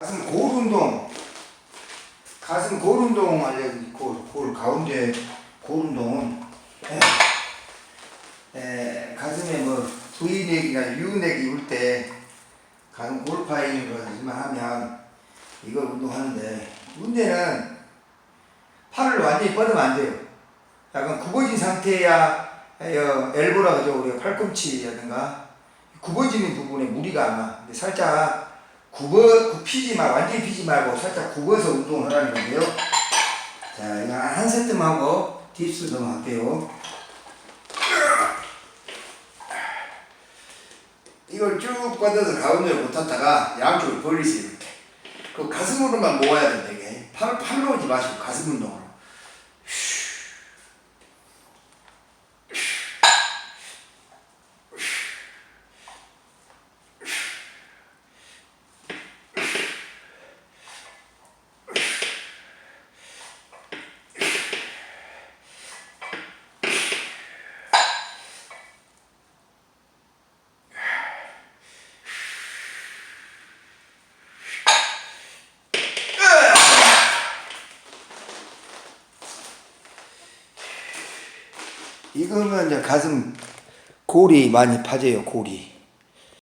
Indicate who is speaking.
Speaker 1: 가슴 골 운동. 가슴 골 운동 알려드릴 골, 골 가운데 골 운동은 에, 에, 가슴에 뭐 V넥이나 U넥이 올 때 가슴 골파인으로만 하면 이걸 운동하는데 문제는 팔을 완전히 뻗으면 안 돼요. 약간 굽어진 상태야 어, 엘보라 그죠 우리가 팔꿈치라든가 굽어지는 부분에 무리가 안 와. 살짝 굽어 굽히지 말 완전히 피지 말고 살짝 굽어서 운동을 하라는 건데요. 자 이거 한 세트만 하고 딥스 좀 할게요. 이걸 쭉 뻗어서 가운데로 붙었다가 양쪽을 벌리세요 이렇게. 그 가슴으로만 모아야 된다 이게. 팔 팔로 오지 마시고 가슴 운동으로. 이거는 이제 가슴 골이 많이 파져요 골이